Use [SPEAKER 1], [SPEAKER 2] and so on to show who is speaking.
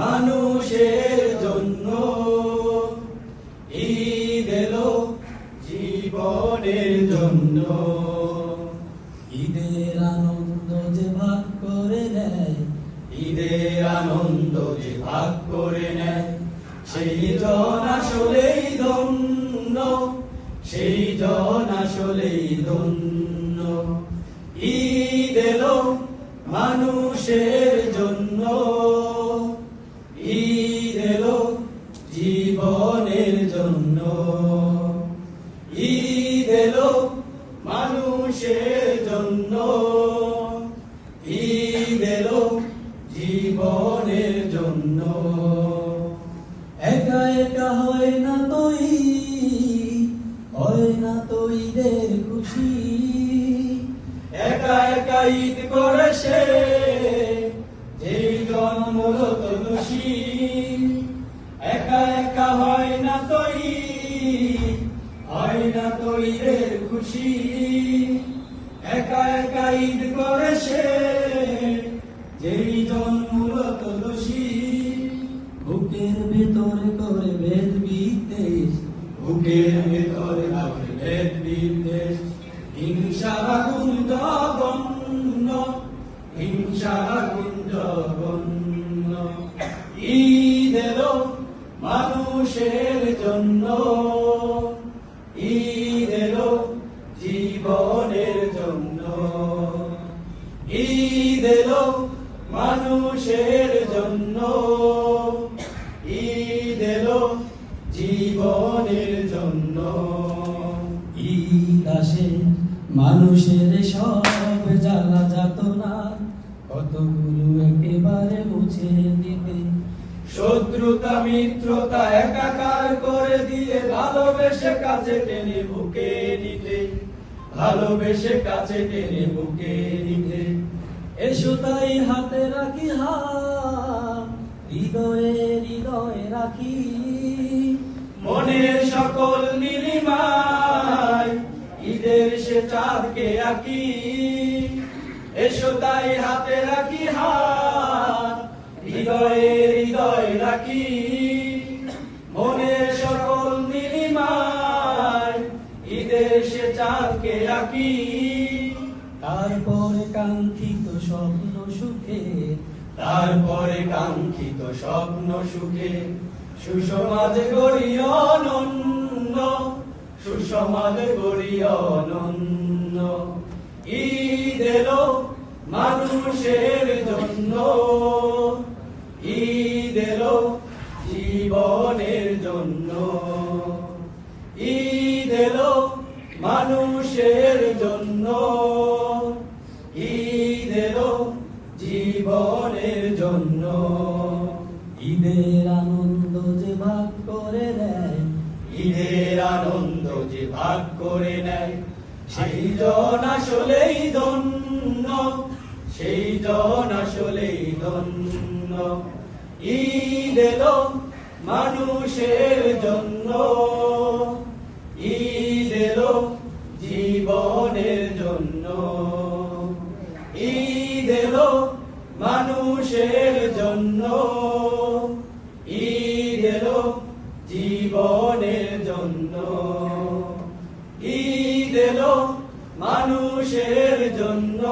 [SPEAKER 1] মানুষের জন্য ঈদ এলো জীবনের জন্য।
[SPEAKER 2] ঈদের আনন্দ যে ভাগ করে নেয়,
[SPEAKER 1] ঈদের আনন্দ যে ভাগ করে নেয়, সেই জন আসলেই ধন্য, সেই জন আসলেই ধন্য। ঈদ এলো মানুষের জীবনের জন্য। ঈদ এলো মানুষের জন্য। ঈদ এলো জীবনের জন্য।
[SPEAKER 2] একা একা হয় না তো ঈদ, হয় না তো ঈদের খুশি।
[SPEAKER 1] একা একা ঈদ করে না তো ঈদের খুশি। একা একা ঈদ করে সে, যেই জন্মরত দোষী।
[SPEAKER 2] বুকের ভেতরে করে ভেদ বিদ্বেষ,
[SPEAKER 1] বুকের ভেতরে থাকে ভেদ বিদ্বেষ। হিংসা আগুন জঘন্য হিংসা আগুন জঘন্য ঈদ মানুষের জন্য ঈদ এলো মানুষের জন্য। ঈদ এলো জীবনের জন্য।
[SPEAKER 2] ঈদ আসে মানুষের সব জ্বালা যাতনা। কতগুলো একেবারে মুছে দিতে।
[SPEAKER 1] শত্রুতা মিত্রতা একাকার করে দিয়ে ভালোবেসে কাছে টেনে বুকে নিতে। ভালোবেসে কাছে টেনে বুকে নিতে।
[SPEAKER 2] এসো তাই হাতে রাখি হাত, হৃদয়ে হৃদয়ে রাখি।
[SPEAKER 1] মনের সকল নীলিমায় ঈদের সে চাঁদকে আঁকি। এসো তাই হাতে রাখি হাত, হৃদয়ে হৃদয় রাখি। মনের সকল নীলিমায় ঈদের সে চাঁদকে আঁকি।
[SPEAKER 2] তারপরে কাঙ্ক্ষিত স্বপ্ন সুখে,
[SPEAKER 1] তারপরে কাঙ্ক্ষিত স্বপ্ন সুখে। সুসমাজ গড়ি অনন্য, সুসমাজ গড়ি অনন্য। ঈদ এলো মানুষের জন্য। ঈদ এলো জীবনের জন্য। ঈদ এলো মানুষের জন্য। জীবনের জন্য।
[SPEAKER 2] ঈদের আনন্দ যে ভাগ করে নেয়,
[SPEAKER 1] ঈদের আনন্দ যে ভাগ করে নেয়। সেই জন আসলেই ধন্য, সেই জন আসলেই ধন্য। ঈদ এলো মানুষের জন্য। ঈদ এলো জীবনের জন্য। জন্য ঈদ জীবনের জন্য। ঈদ এলো মানুষের জন্য।